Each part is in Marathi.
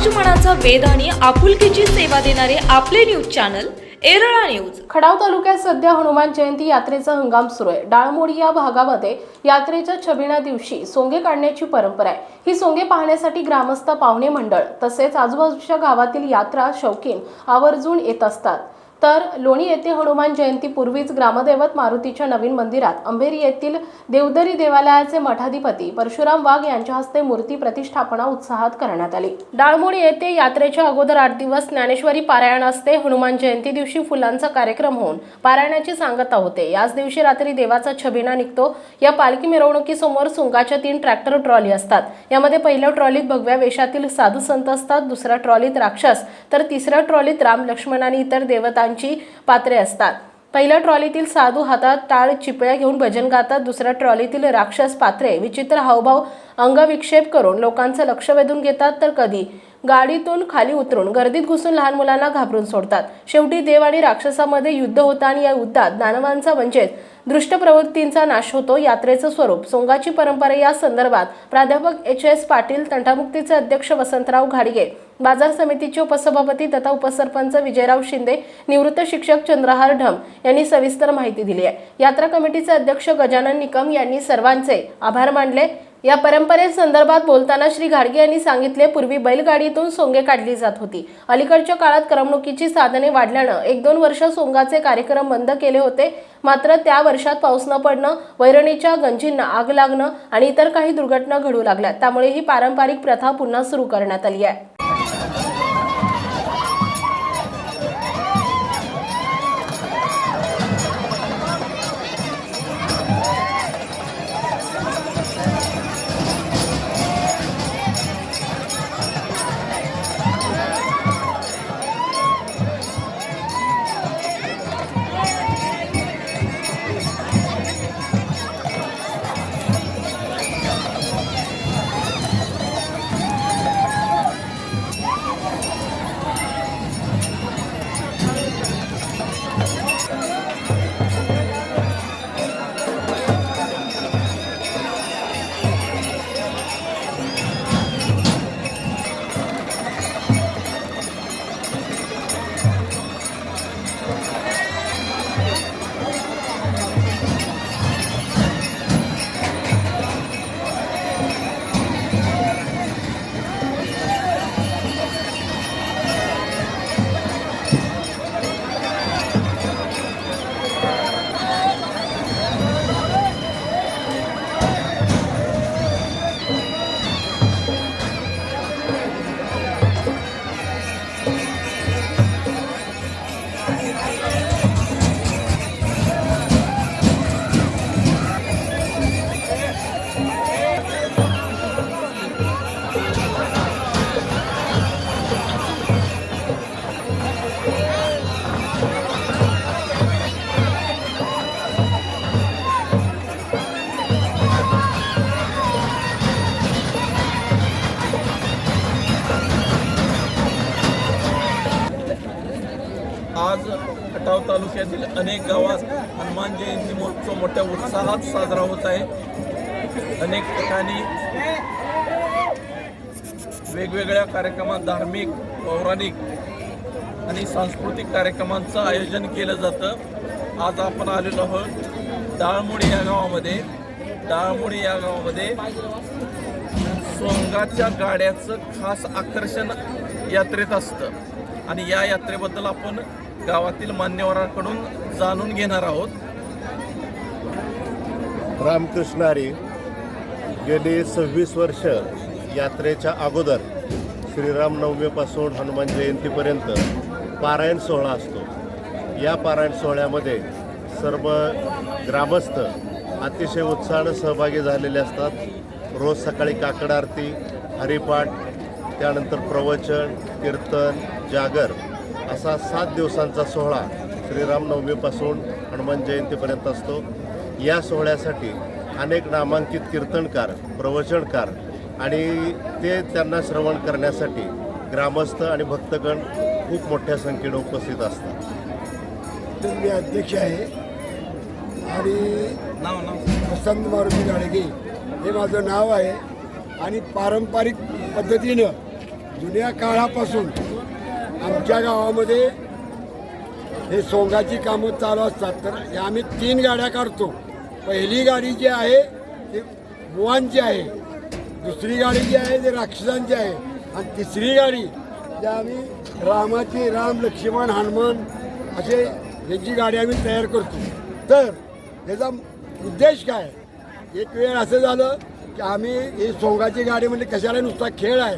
समाजमनाचा वेध आणि आपुलकीची सेवा देणारे आपले news channel Erala news. Khadav तालुक्यात सध्या हनुमान जयंती यात्रेचा हंगाम सुरू आहे. डाळमोडी या भागामध्ये यात्रेच्या छबिण्या दिवशी सोंगे काढण्याची परंपरा आहे. ही सोंगे पाहण्यासाठी ग्रामस्थ पाहुणे मंडळ तसेच आजूबाजूच्या गावातील यात्रा शौकीन आवर्जून येत असतात. तर लोणी येथे हनुमान जयंतीपूर्वीच ग्रामदैवत मारुतीच्या नवीन मंदिरात अंबेरी येथील देवदरी देवालयाचे मठाधिपती परशुराम वाघ यांच्या हस्ते मूर्ती प्रतिष्ठापना उत्साहात करण्यात आली. डाळमोडी येथे यात्रेच्या अगोदर आठ दिवस ज्ञानेश्वरी पारायण असते. हनुमान जयंती दिवशी फुलांचा कार्यक्रम होऊन पारायणाची सांगता होते. याच दिवशी रात्री देवाचा छबिना निघतो. या पालखी मिरवणुकीसमोर सुंगाच्या तीन ट्रॅक्टर ट्रॉली असतात. यामध्ये पहिल्या ट्रॉलीत भगव्या वेशातील साधू संत असतात. दुसऱ्या ट्रॉलीत राक्षस. तर तिसऱ्या ट्रॉलीत राम लक्ष्मण आणि इतर देवतांची पात्रे असतात. पहिल्या ट्रॉलीतील साधू हातात टाळ चिपळ्या घेऊन भजन गातात दुसऱ्या ट्रॉलीतील राक्षस पात्रे विचित्र हावभाव अंगविक्षेप करून लोकांचं लक्ष वेधून घेतात तर कधी गाडीतून खाली उतरून गर्दीत घुसून लहान मुलांना घाबरून सोडतात. शेवटी देव आणि राक्षसामध्ये युद्ध होतं आणि या युद्धात दानवांचा म्हणजेच दृष्ट प्रवृत्तींचा नाश होतो यात्रेचं स्वरूप. सोंगाची परंपरा या संदर्भात प्राध्यापक एच एस पाटील तंटामुक्तीचे अध्यक्ष वसंतराव घाडगे बाजार समितीचे उपसभापती तथा उपसरपंच विजयराव शिंदे निवृत्त शिक्षक चंद्रहार ढम यांनी सविस्तर माहिती दिली आहे. यात्रा कमिटीचे अध्यक्ष गजानन निकम यांनी सर्वांचे आभार मानले. या परंपरेसंदर्भात बोलताना श्री घाडगे यांनी सांगितले पूर्वी बैलगाडीतून सोंगे काढली जात होती. अलीकडच्या काळात करमणुकीची साधने वाढल्यानं एक दोन वर्ष सोंगाचे कार्यक्रम बंद केले होते. मात्र त्या वर्षात पाऊस न पडणं वैरणीच्या गंजींना आग लागणं आणि इतर काही दुर्घटना घडू लागल्या. त्यामुळे ही पारंपरिक प्रथा पुन्हा सुरू करण्यात आली आहे. तालुक्यातील अनेक गावात हनुमान जयंती महोत्सव मोठ्या उत्साहात साजरा होत आहे. अनेक ठिकाणी वेगवेगळ्या कार्यक्रमात धार्मिक पौराणिक आणि सांस्कृतिक कार्यक्रमांचं आयोजन केलं जातं. आज आपण आलेलो आहोत डाळमोडी या गावामध्ये. डाळमोडी या गावामध्ये सोंगाच्या गाड्याचं खास आकर्षण यात्रेत असतं. आणि या यात्रेबद्दल आपण गावातील मान्यवरांकडून जाणून घेणार आहोत. रामकृष्णारी गेली सव्वीस वर्ष यात्रेच्या अगोदर श्रीराम नवमीपासून हनुमान जयंतीपर्यंत पारायण सोहळा असतो. या पारायण सोहळ्यामध्ये सर्व ग्रामस्थ अतिशय उत्साहानं सहभागी झालेले असतात. रोज सकाळी काकड आरती हरिपाठ त्यानंतर प्रवचन कीर्तन जागर असा सात दिवसांचा सोहळा श्रीरामनवमीपासून हनुमान जयंतीपर्यंत असतो. या सोहळ्यासाठी अनेक नामांकित कीर्तनकार प्रवचनकार आणि ते त्यांना श्रवण करण्यासाठी ग्रामस्थ आणि भक्तगण खूप मोठ्या संख्येनं उपस्थित असतात. मी अध्यक्ष आहे आणि नाव नाव वसंत मारुती गाडगे हे माझं नाव आहे आणि पारंपरिक पद्धतीनं जुन्या काळापासून आमच्या गावामध्ये हे सोंगाची कामं चालू असतात. तर हे आम्ही तीन गाड्या काढतो. पहिली गाडी जी आहे ती बुवांची आहे. दुसरी गाडी जी आहे ती राक्षसांची आहे. आणि तिसरी गाडी जी आम्ही रामाची राम लक्ष्मण हनुमान असे यांची गाडी आम्ही तयार करतो. तर याचा उद्देश काय? एक वेळ असं झालं की आम्ही ही सोंगाची गाडी म्हणजे कशाला नुसता खेळ आहे?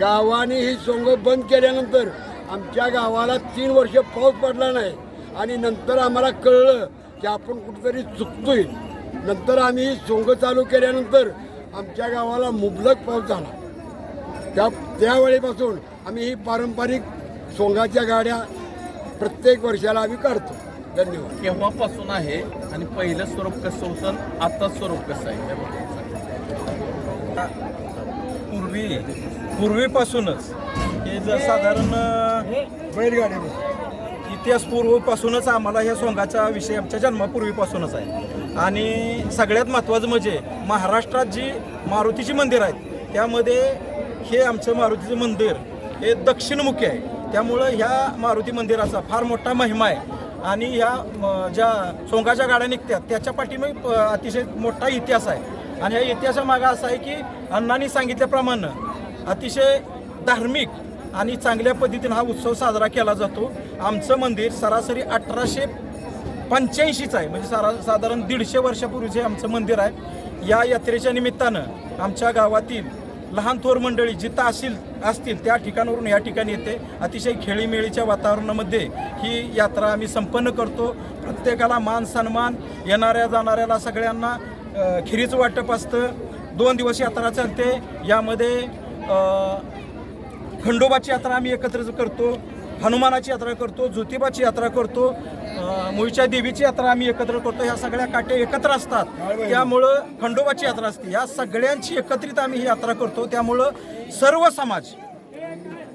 गावाने ही सोंग बंद केल्यानंतर आमच्या गावाला तीन वर्ष पाऊस पडला नाही. आणि नंतर आम्हाला कळलं की आपण कुठेतरी चुकतोय. नंतर आम्ही ही सोंग चालू केल्यानंतर आमच्या गावाला मुबलक पाऊस झाला. त्या त्यावेळेपासून आम्ही ही पारंपरिक सोंगाच्या गाड्या प्रत्येक वर्षाला आम्ही काढतो. धन्यवाद. केव्हापासून आहे आणि पहिलं स्वरूप कसं होतं? आता स्वरूप कसं आहे. पूर्वी पूर्वीपासूनच. हे जर साधारण अ, बैलगाड्या इतिहास पूर्वीपासूनच आम्हाला ह्या सोंगाचा विषय आमच्या जन्मापूर्वीपासूनच आहे. आणि सगळ्यात महत्त्वाचं म्हणजे महाराष्ट्रात जी मारुतीची मंदिर आहेत त्यामध्ये हे आमचं मारुतीचं मंदिर हे दक्षिणमुखी आहे. त्यामुळं ह्या मारुती मंदिराचा फार मोठा महिमा आहे. आणि ह्या ज्या सोंगाच्या गाड्या निघतात त्याच्या पाठीमागे अतिशय मोठा इतिहास आहे. आणि ह्या इतिहासामागं असं आहे की अण्णांनी सांगितल्याप्रमाणे अतिशय धार्मिक आणि चांगल्या पद्धतीने हा उत्सव साजरा केला जातो. आमचं मंदिर सरासरी अठराशे पंच्याऐंशीचं आहे. म्हणजे सारा साधारण दीडशे वर्षापूर्वीचे आमचं मंदिर आहे. या यात्रेच्या निमित्तानं आमच्या गावातील लहान थोर मंडळी जिथं असतील असतील त्या ठिकाणावरून या ठिकाणी येते. अतिशय खेळीमेळीच्या वातावरणामध्ये ही यात्रा आम्ही संपन्न करतो. प्रत्येकाला मान सन्मान येणाऱ्या जाणाऱ्याला सगळ्यांना खिरीचं वाटप असतं. दोन दिवस यात्रा चालते. यामध्ये खंडोबाची यात्रा आम्ही एकत्र करतो हनुमानाची यात्रा करतो ज्योतिबाची यात्रा करतो अं, मुळच्या देवीची यात्रा आम्ही एकत्र करतो. ह्या सगळ्या काटे एकत्र असतात. त्यामुळं खंडोबाची यात्रा असते. या सगळ्यांची एकत्रित आम्ही ही यात्रा करतो. त्यामुळं सर्व समाज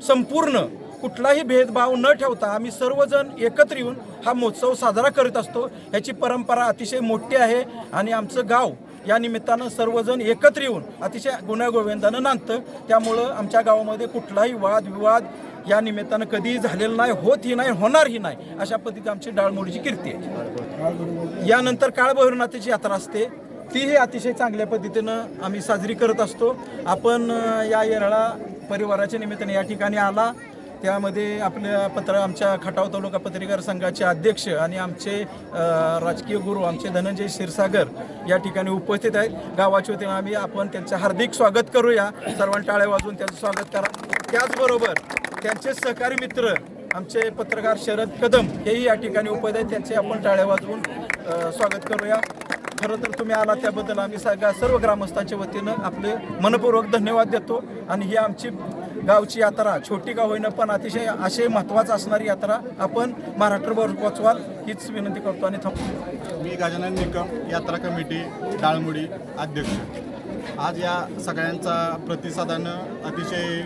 संपूर्ण कुठलाही भेदभाव न ठेवता आम्ही सर्वजण एकत्र येऊन हा महोत्सव साजरा करत असतो. ह्याची परंपरा अतिशय मोठी आहे आणि आमचं गाव या निमित्तानं सर्वजण एकत्र येऊन अतिशय गुण्यागोविंदानं नांदतं. त्यामुळं आमच्या गावामध्ये कुठलाही वादविवाद या निमित्तानं कधीही झालेला नाही होतही नाही होणारही नाही अशा पद्धतीने आमची डाळमोडीची कीर्ती आहे. यानंतर काळभैरवनाथाची यात्रा असते. तीही अतिशय चांगल्या पद्धतीनं आम्ही साजरी करत असतो. आपण या येरळा परिवाराच्या निमित्ताने या ठिकाणी आला. त्यामध्ये आपल्या पत्र आमच्या खटाव तालुका पत्रकार संघाचे अध्यक्ष आणि आमचे राजकीय गुरु आमचे धनंजय क्षीरसागर या ठिकाणी उपस्थित आहेत. गावाच्या होते आम्ही. आपण त्यांचं हार्दिक स्वागत करूया. सर्वांनी टाळ्या वाजवून त्यांचं स्वागत करा. त्याचबरोबर त्यांचे सहकारी मित्र आमचे पत्रकार शरद कदम हेही या ठिकाणी उपस्थित आहेत. त्यांचे आपण टाळ्या वाजवून स्वागत करूया. खरं तर तुम्ही आला त्याबद्दल आम्ही सगळ्या सर्व ग्रामस्थांच्या वतीनं आपले मनपूर्वक धन्यवाद देतो. आणि ही आमची गावची यात्रा छोटी का होईना पण अतिशय असे महत्त्वाचं असणारी यात्रा आपण महाराष्ट्रभर पोचवाल हीच विनंती करतो आणि थांबतो. मी गजानन निकम यात्रा कमिटी डाळमुडी अध्यक्ष. आज या सगळ्यांचा प्रतिसादानं अतिशय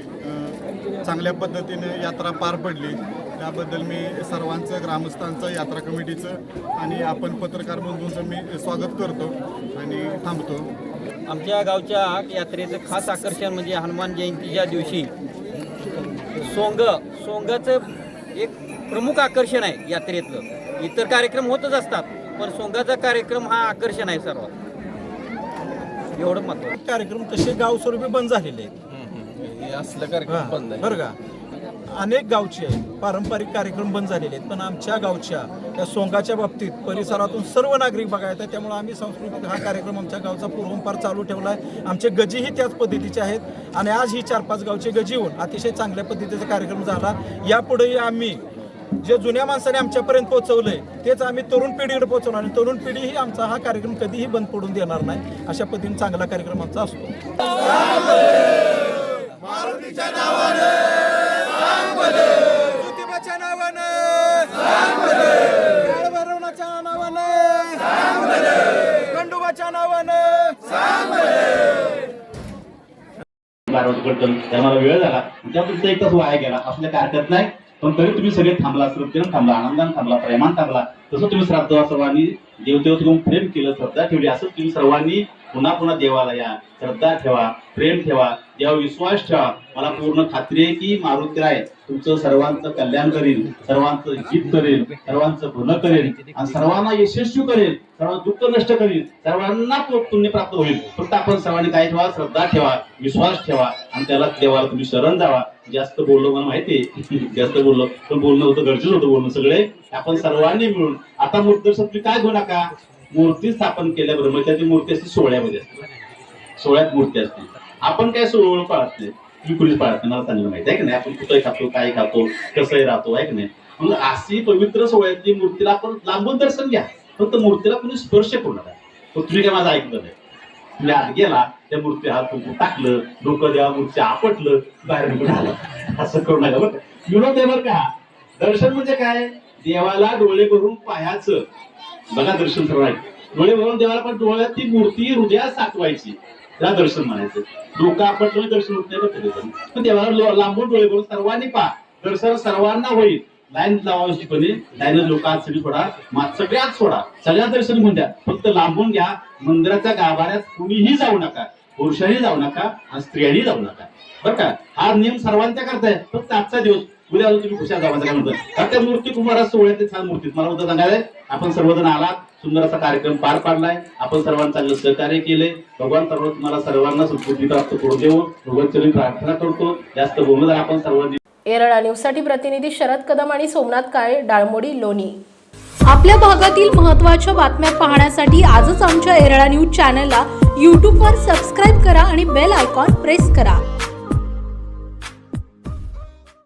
चांगल्या पद्धतीने यात्रा पार पडली. त्याबद्दल मी सर्वांचं ग्रामस्थांचं यात्रा कमिटीचं आणि आपण पत्रकार बंधूंचं मी स्वागत करतो आणि थांबतो. आमच्या गावच्या यात्रेचं खास आकर्षण म्हणजे हनुमान जयंतीच्या दिवशी सोंग सोंगाचं एक प्रमुख आकर्षण आहे यात्रेतलं. इतर कार्यक्रम होतच असतात पण सोंगाचा कार्यक्रम हा आकर्षण आहे सर्व एवढं महत्त्वाचं. कार्यक्रम तसे गाव स्वरूपी बंद झालेले आहेत. हे असलं कार्यक्रम बंद आहे. बरं का? अनेक गावचे पारंपरिक कार्यक्रम बंद झालेले आहेत. पण आमच्या गावच्या या सोंगाच्या बाबतीत परिसरातून सर्व नागरिक बघायचं आहे त्यामुळे आम्ही सांस्कृतिक हा कार्यक्रम आमच्या गावचा पूर्वंपार चालू ठेवला आहे आमचे गजीही त्याच पद्धतीचे आहेत. आणि आज ही चार पाच गावचे गजी होऊन अतिशय चांगल्या पद्धतीचा कार्यक्रम झाला. यापुढेही आम्ही जे जुन्या माणसाने आमच्यापर्यंत पोहोचवलंय तेच आम्ही तरुण पिढीकडे पोहोचवणार. आणि तरुण पिढी ही आमचा हा कार्यक्रम कधीही बंद पडून देणार नाही. अशा पद्धतीने चांगला कार्यक्रम आमचा असतो. ज्योतिबाच्या नावानं. काळभैरवनाच्या नावानं. खंडोबाच्या नावानं. मला वेळ झाला. त्यामुळे एक तास वाया गेला. आपल्या काय हरकत नाही. पण तरी तुम्ही सगळे थांबला श्रद्धेनं थांबला आनंदानं थांबला प्रेमान थांबला. तसं तुम्ही श्राद्ध सर्वांनी देवते तुम्ही प्रेम केलं श्रद्धा ठेवली असं तुम्ही सर्वांनी पुन्हा पुन्हा देवाला या. श्रद्धा ठेवा प्रेम ठेवा. देवा विश्वास ठेवा मला पूर्ण खात्री आहे की मारुतीराय तुमचं सर्वांचं कल्याण करेल सर्वांचं हित करेल सर्वांचं भलं करेल आणि सर्वांना यशस्वी करेल सर्वांना दुःख नष्ट करेल सर्वांना पुण्य प्राप्त होईल. फक्त आपण सर्वांनी काय ठेवा? श्रद्धा ठेवा विश्वास ठेवा आणि त्याला देवाला तुम्ही शरण जावा जास्त बोललो मला माहिती जास्त बोललो. पण बोलणं होतं गरजेचं होतं बोलणं सगळे. आपण सर्वांनी मिळून. आता मूर्ती तुम्ही काय घेऊ नका? मूर्ती स्थापन केल्या ब्रह्मचारी मूर्ती असते सोहळ्यामध्ये असते. सोहळ्यात मूर्ती असते. आपण काय सोहळ पाळत नाही? तुम्ही कुणीच पाळत नाही मला चांगलं माहिती. आहे की नाही? आपण कुठंही खातो काय खातो कसंही राहतो आहे की नाही? मग अशी पवित्र सोहळ्यातली मूर्तीला आपण लांबून दर्शन घ्या. फक्त मूर्तीला कुणी स्पर्श करू नका. पण तुम्ही काय माझं ऐकलं नाही? तुम्ही आत गेला त्या मूर्ती हात कुंकू टाकलं डोकं देवा मूर्ती आपटलं बाहेर निघून आलं. असं करू नका बरं. विनोद आहे बरं का? दर्शन म्हणजे काय? देवाला डोळे करून पाहायचं बघा दर्शन सर्व आहे डोळे भरून देवाला पण डोळ्यात ती मूर्ती हृदयात साठवायची. त्याला दर्शन म्हणायचं. डोकं आपण दर्शन होत नाही पण देवाला लांबून डोळे भरून सर्वांनी पहा. दर्शन सर्वांना होईल. लाईन लावायची पण लाईन लोक आज सगळी सोडा. मात सगळ्यात सोडा. सगळ्या दर्शन घेऊन द्या. फक्त लांबून घ्या. मंदिराच्या गाभाऱ्यात कुणीही जाऊ नका. पुरुषांनी जाऊ नका. आणि स्त्रियांनी जाऊ नका. बरं का? हा नियम सर्वांच्या करताय फक्त आजचा दिवस. उद्या अजून तुम्ही खुशाल जावा काय म्हणतो कारण त्या मूर्ती कुमारा सोहळ्यात छान मूर्ती मला उद्या सांगायला आपण सर्वजण आलात सुंदर असा कार्यक्रम पार पाडलाय. आपण सर्वांना चांगलं सहकार्य केले भगवान सर्व तुम्हाला सर्वांना सुखबुद्धी प्राप्त करू देऊ. भगवंतचरणी प्रार्थना करतो. जास्त बोलणं आपण सर्वांनी येरळा न्यूजसाठी प्रतिनिधी शरद कदम आणि सोमनाथ काळे डाळमोडी लोणी. आपल्या भागातील महत्त्वाच्या बातम्या पाहण्यासाठी आजच आमच्या एरळा न्यूज चॅनलला यूट्यूबवर सबस्क्राईब करा आणि बेल आयकॉन प्रेस करा.